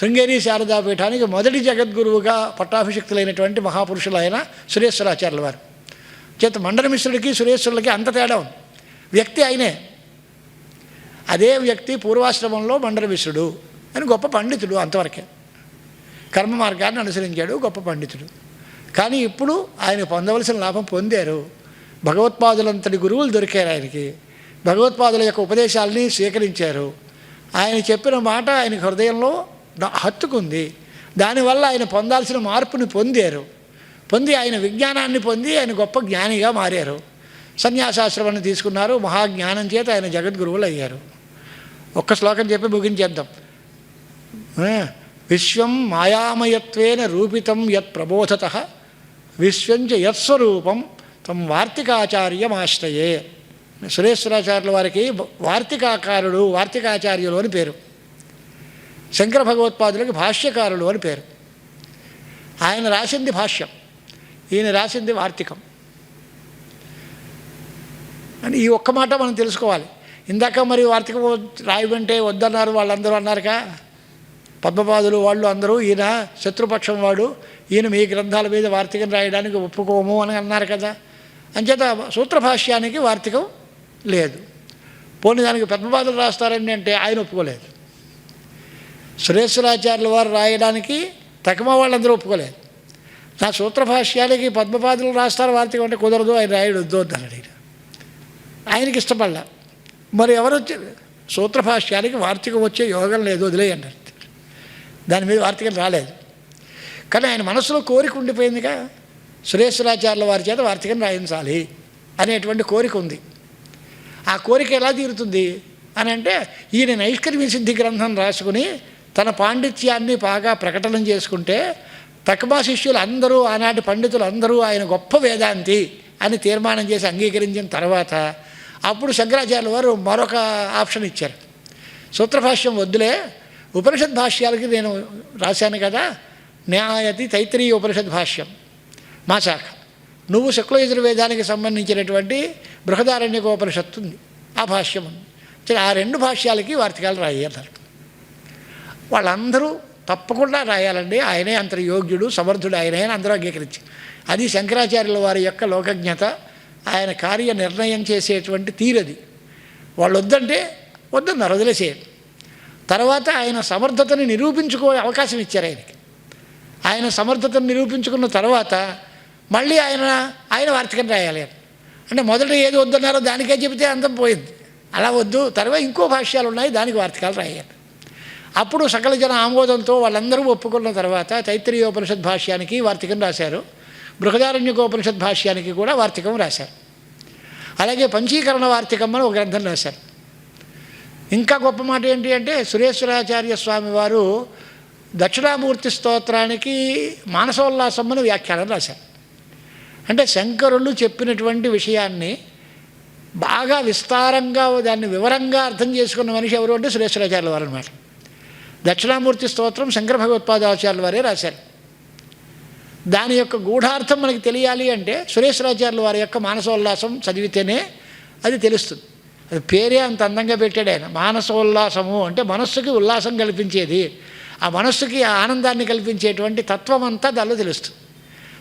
శృంగేరి శారదాపీఠానికి మొదటి జగద్గురువుగా పట్టాభిషిక్తులైనటువంటి మహాపురుషులు ఆయన సురేశ్వరాచార్యుల వారు. చేత మండలమిశ్రుడికి సురేశ్వరులకి అంత తేడా ఉంది. వ్యక్తి ఆయనే. అదే వ్యక్తి పూర్వాశ్రమంలో మండలమిశ్రుడు అని గొప్ప పండితుడు అంతవరకే. కర్మ మార్గాన్ని అనుసరించాడు గొప్ప పండితుడు. కానీ ఇప్పుడు ఆయన పొందవలసిన లాభం పొందారు. భగవత్పాదులంతటి గురువులు దొరికారు ఆయనకి. భగవత్పాదుల యొక్క ఉపదేశాలని స్వీకరించారు. ఆయన చెప్పిన మాట ఆయన హృదయంలో హత్తుకుంది. దానివల్ల ఆయన పొందాల్సిన మార్పుని పొందారు. పొంది ఆయన విజ్ఞానాన్ని పొంది ఆయన గొప్ప జ్ఞానిగా మారారు. సన్యాసాశ్రమాన్ని తీసుకున్నారు. మహాజ్ఞానం చేత ఆయన జగద్గురువులు అయ్యారు. ఒక్క శ్లోకం చెప్పి ముగించేద్దాం. విశ్వం మాయామయత్వేన రూపితం యత్ ప్రబోధత విశ్వంచ యత్స్వరూపం తం వార్తికాచార్యమాశ్రయే. సురేశ్వరాచార్యుల వారికి వార్తికాకారుడు వార్తికాచార్యులు అని పేరు. శంకర భగవత్పాదులకి భాష్యకారులు అని పేరు. ఆయన రాసింది భాష్యం. ఈయన రాసింది వార్తికం. అని ఈ ఒక్క మాట మనం తెలుసుకోవాలి. ఇందాక మరి వార్తికం రాయమంటే వద్దన్నారు వాళ్ళందరూ అన్నారుగా పద్మపాదులు వాళ్ళు అందరూ ఈయన శత్రుపక్షం వాడు ఈయన మీ గ్రంథాల మీద వార్తికం రాయడానికి ఒప్పుకోము అని అన్నారు కదా. అంచేత సూత్రభాష్యానికి వార్తికం లేదు. పోనీ దానికి పద్మపాదులు రాస్తారని అంటే ఆయన ఒప్పుకోలేదు. సురేశ్వరాచార్యుల వారు రాయడానికి తకమా వాళ్ళందరూ ఒప్పుకోలేదు. నా సూత్రభాష్యాలకి పద్మపాదులు రాస్తారు వార్తికం అంటే కుదరదు ఆయన రాయడు వద్దు అన్నాడు ఆయన. ఆయనకి ఇష్టపడలా. మరి ఎవరు వచ్చారు సూత్రభాష్యానికి వార్తకం వచ్చే యోగం లేదు వదిలేయండి దాని మీద వార్తికం రాలేదు. కానీ ఆయన మనసులో కోరిక ఉండిపోయిందిగా. సురేశ్వరాచార్యుల వారి చేత వార్తికం రాయించాలి అనేటువంటి కోరిక ఉంది. ఆ కోరిక ఎలా తీరుతుంది అని అంటే ఈయన నైష్కర్మ్య సిద్ధి గ్రంథం రాసుకుని తన పాండిత్యాన్ని బాగా ప్రకటన చేసుకుంటే తక్కువ శిష్యులు అందరూ ఆనాటి పండితులు అందరూ ఆయన గొప్ప వేదాంతి అని తీర్మానం చేసి అంగీకరించిన తర్వాత అప్పుడు శంకరాచార్యుల వారు మరొక ఆప్షన్ ఇచ్చారు. సూత్రభాష్యం వద్దులే. ఉపనిషద్ భాష్యాలకి నేను రాశాను కదా. న్యాయతి తైత్రీయ ఉపనిషద్ భాష్యం. మా శాఖ. నువ్వు శుక్లయజుర్వేదానికి సంబంధించినటువంటి బృహదారణ్యకోపనిషత్తు ఉంది. ఆ భాష్యం ఉంది. సరే, ఆ రెండు భాష్యాలకి వార్తికాలు రాయాలన్నారు వాళ్ళందరూ తప్పకుండా రాయాలండి. ఆయనే అంత యోగ్యుడు సమర్థుడు ఆయనే అని అందరూ అంగీకరించి అది శంకరాచార్యుల వారి యొక్క లోకజ్ఞత. ఆయన కార్య నిర్ణయం చేసేటువంటి తీరది వాళ్ళు వద్దంటే వద్దన్నారు వదిలేసేయండి. తర్వాత ఆయన సమర్థతని నిరూపించుకో అవకాశం ఇచ్చారు ఆయనకి. ఆయన సమర్థతను నిరూపించుకున్న తర్వాత మళ్ళీ ఆయన ఆయన వార్తకం రాయాలి అంటే మొదట ఏది వద్దన్నారో దానికే చెబితే అంతం పోయింది. అలా వద్దు. తర్వాత ఇంకో భాష్యాలు ఉన్నాయి దానికి వార్తకాలు రాయాలి. అప్పుడు సకల జన ఆమోదంతో వాళ్ళందరూ ఒప్పుకున్న తర్వాత తైత్రీయోపనిషద్ భాష్యానికి వార్తికం రాశారు. బృహదారణ్యకోపనిషద్ భాష్యానికి కూడా వార్తికం రాశారు. అలాగే పంచీకరణ వార్తికం అని ఒక గ్రంథం రాశారు. ఇంకా గొప్ప మాట ఏంటి అంటే సురేశ్వరాచార్య స్వామి వారు దక్షిణామూర్తి స్తోత్రానికి మానసోల్లాసమ్మని వ్యాఖ్యానం రాశారు. అంటే శంకరులు చెప్పినటువంటి విషయాన్ని బాగా విస్తారంగా దాన్ని వివరంగా అర్థం చేసుకున్న మనిషి ఎవరు అంటే సురేశ్వరాచార్యుల వారు అనమాట దక్షిణామూర్తి స్తోత్రం శంకర భగవత్పాదాచార్యుల వారే రాశారు. దాని యొక్క గూఢార్థం మనకి తెలియాలి అంటే సురేశ్వరాచార్యుల వారి యొక్క మానసోల్లాసం చదివితేనే అది తెలుస్తుంది. అది పేరే అంత అందంగా పెట్టాడు ఆయన. మానసోల్లాసము అంటే మనస్సుకి ఉల్లాసం కల్పించేది. ఆ మనస్సుకి ఆ ఆనందాన్ని కల్పించేటువంటి తత్వం అంతా దానిలో తెలుస్తుంది.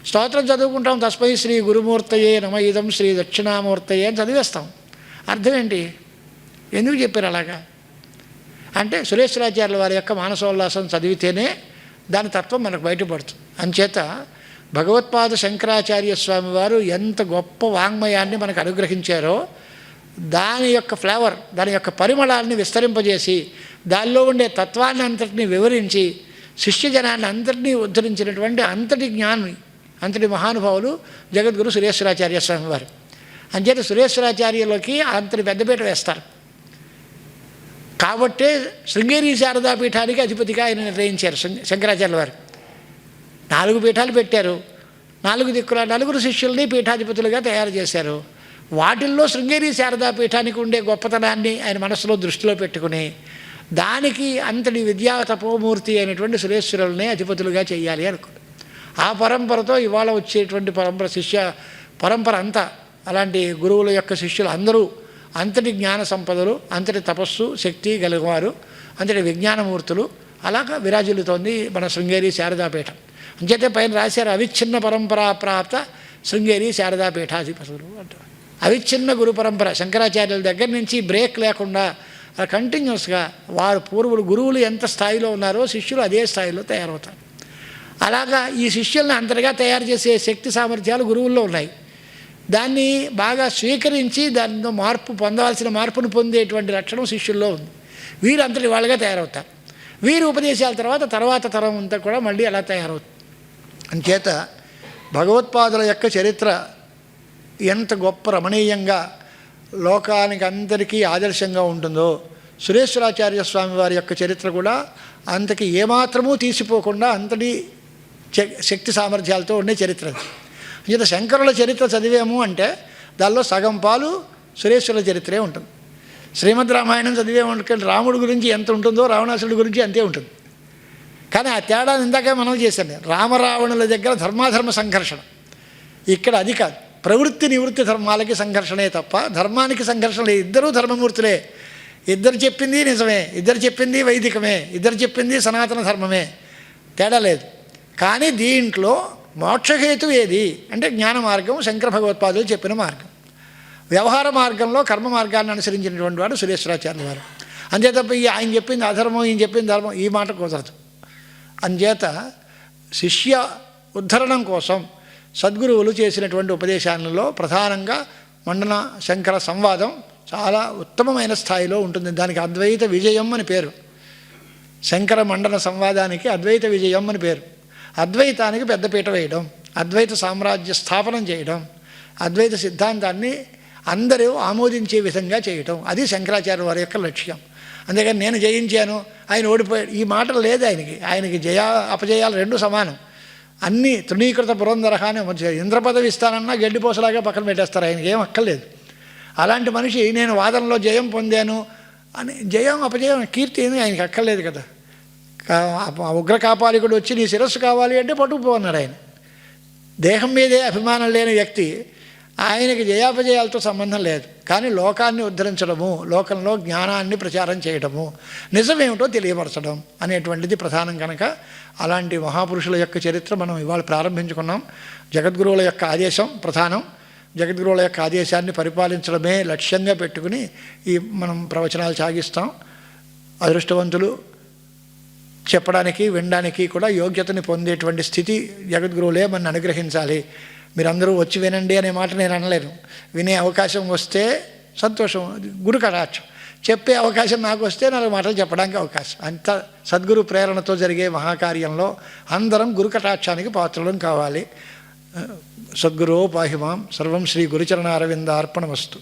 స్తోత్రం చదువుకుంటాం తస్మై శ్రీ గురుమూర్తయే నమ ఇదం శ్రీ దక్షిణామూర్తయే అని చదివేస్తాం. అర్థం ఏంటి? ఎందుకు చెప్పారు అలాగా? అంటే సురేశ్వరాచార్యుల వారి యొక్క మానసోల్లాసం చదివితేనే దాని తత్వం మనకు బయటపడుతుంది. అంచేత భగవత్పాద శంకరాచార్య స్వామి వారు ఎంత గొప్ప వాంగ్మయాన్ని మనకు అనుగ్రహించారో దాని యొక్క ఫ్లేవర్ దాని యొక్క పరిమళాన్ని విస్తరింపజేసి దానిలో ఉండే తత్వాన్ని అంతటిని వివరించి శిష్యజనాన్ని అందరినీ ఉద్ధరించినటువంటి అంతటి జ్ఞాని అంతటి మహానుభావులు జగద్గురు సురేశ్వరాచార్య స్వామి వారు. అంచేత సురేశ్వరాచార్యులకి అంతటి పెద్దపీట వేస్తారు. కాబట్టే శృంగేరి శారదా పీఠానికి అధిపతిగా ఆయన నిర్ణయించారు శం- వారు. నాలుగు పీఠాలు పెట్టారు. నాలుగు దిక్కుల నలుగురు శిష్యుల్ని పీఠాధిపతులుగా తయారు చేశారు. వాటిల్లో శృంగేరి శారదా పీఠానికి ఉండే గొప్పతనాన్ని ఆయన మనసులో దృష్టిలో పెట్టుకుని దానికి అంతటి విద్యా తపోమూర్తి అయినటువంటి సురేశ్వరుల్ని అధిపతులుగా చేయాలి అనుకున్నారు ఆ పరంపరతో ఇవాళ వచ్చేటువంటి పరంపర శిష్య పరంపర అంతా అలాంటి గురువుల యొక్క శిష్యులు అందరూ అంతటి జ్ఞాన సంపదలు అంతటి తపస్సు శక్తి కలిగినవారు అంతటి విజ్ఞానమూర్తులు. అలాగా విరాజిల్లుతోంది మన శృంగేరి శారదాపీఠం. అంచేతే పైన రాశారు అవిచ్ఛిన్న పరంపరా ప్రాప్త శృంగేరి శారదాపీఠాధిపతులు అంటారు. అవిచ్ఛిన్న గురు పరంపర శంకరాచార్యుల దగ్గర నుంచి బ్రేక్ లేకుండా కంటిన్యూస్గా వారు పూర్వులు గురువులు ఎంత స్థాయిలో ఉన్నారో శిష్యులు అదే స్థాయిలో తయారవుతారు. అలాగా ఈ శిష్యుల్ని అంతగా తయారు చేసే శక్తి సామర్థ్యాలు గురువుల్లో ఉన్నాయి. దాన్ని బాగా స్వీకరించి దానిలో మార్పు పొందవలసిన మార్పును పొందేటువంటి లక్షణం శిష్యుల్లో ఉంది. వీరు అంతటి వాళ్ళుగా తయారవుతారు. వీరు ఉపదేశాల తర్వాత తర్వాత తరం అంతా కూడా మళ్ళీ అలా తయారవుతుంది. అంచేత భగవత్పాదుల యొక్క చరిత్ర ఎంత గొప్ప రమణీయంగా లోకానికి అందరికీ ఆదర్శంగా ఉంటుందో సురేశ్వరాచార్య స్వామి వారి యొక్క చరిత్ర కూడా అంతకి ఏమాత్రమూ తీసిపోకుండా అంతటి శక్తి సామర్థ్యాలతో ఉండే చరిత్ర అది శంకరుల చరిత్ర చదివాము అంటే దానిలో సగం పాలు సురేశ్వరుల చరిత్రే ఉంటుంది. శ్రీమద్ రామాయణం చదివేమంటే రాముడి గురించి ఎంత ఉంటుందో రావణాసుడి గురించి అంతే ఉంటుంది. కానీ ఆ తేడా ఇందాకే మనం చేశాను రామరావణుల దగ్గర ధర్మాధర్మ సంఘర్షణ. ఇక్కడ అది కాదు. ప్రవృత్తి నివృత్తి ధర్మాలకి సంఘర్షణే తప్ప ధర్మానికి సంఘర్షణ లేదు ఇద్దరూ ధర్మమూర్తులే. ఇద్దరు చెప్పింది నిజమే. ఇద్దరు చెప్పింది వైదికమే. ఇద్దరు చెప్పింది సనాతన ధర్మమే. తేడా లేదు. కానీ దీంట్లో మోక్షహేతు ఏది? అంటే జ్ఞాన మార్గం శంకర భగవత్పాదులు చెప్పిన మార్గం. వ్యవహార మార్గంలో కర్మ మార్గాన్ని అనుసరించినటువంటి వాడు సురేశ్వరాచార్య వారు. అంతే తప్ప ఈ ఆయన చెప్పింది అధర్మం ఈయన చెప్పింది ధర్మం ఈ మాట కుదరదు. అంచేత శిష్య ఉద్ధరణం కోసం సద్గురువులు చేసినటువంటి ఉపదేశాలలో ప్రధానంగా మండన శంకర సంవాదం చాలా ఉత్తమమైన స్థాయిలో ఉంటుంది. దానికి అద్వైత విజయం అని పేరు. శంకర మండన సంవాదానికి అద్వైత విజయం అని పేరు. అద్వైతానికి పెద్దపీట వేయడం అద్వైత సామ్రాజ్య స్థాపనం చేయడం అద్వైత సిద్ధాంతాన్ని అందరూ ఆమోదించే విధంగా చేయటం. అది శంకరాచార్య వారి యొక్క లక్ష్యం. అందుకని నేను జయించాను ఆయన ఓడిపోయాడు ఈ మాట లేదు ఆయనకి. ఆయనకి జయ అపజయాలు రెండు సమానం. అన్నీ తృణీకృత పురంధరహానే ఇంద్ర పదవి ఇస్తానన్నా గడ్డిపోసలాగా పక్కన పెట్టేస్తారు. ఆయనకి ఏం అక్కర్లేదు. అలాంటి మనిషి నేను వాదనలో జయం పొందాను అని జయం అపజయం కీర్తి ఆయనకి అక్కర్లేదు కదా. ఉగ్ర కాపాలికుడు వచ్చి నీ శిరస్సు కావాలి అంటే పట్టుకుపోన్నాడు ఆయన. దేహం మీదే అభిమానం లేని వ్యక్తి ఆయనకి జయాపజయాలతో సంబంధం లేదు. కానీ లోకాన్ని ఉద్ధరించడము లోకంలో జ్ఞానాన్ని ప్రచారం చేయడము నిజమేమిటో తెలియపరచడం అనేటువంటిది ప్రధానం కనుక. అలాంటి మహాపురుషుల యొక్క చరిత్ర మనం ఇవాళ ప్రారంభించుకున్నాం. జగద్గురువుల యొక్క ఆదేశం ప్రధానం. జగద్గురువుల యొక్క ఆదేశాన్ని పరిపాలించడమే లక్ష్యంగా పెట్టుకుని ఈ మనం ప్రవచనాలు సాగిస్తాం. అదృష్టవంతులు చెప్పడానికి వినడానికి కూడా యోగ్యతని పొందేటువంటి స్థితి జగద్గురువులే మన అనుగ్రహించాలి. మీరందరూ వచ్చి వినండి అనే మాట నేను అనలేను. వినే అవకాశం వస్తే సంతోషం గురు కటాక్షం. చెప్పే అవకాశం నాకు వస్తే నాలుగు మాటలు చెప్పడానికి అవకాశం. అంత సద్గురు ప్రేరణతో జరిగే మహాకార్యంలో అందరం గురు కటాక్షానికి పాత్రలం కావాలి. సద్గురో పాహిమాం సర్వం శ్రీ గురుచరణ అరవింద అర్పణమస్తు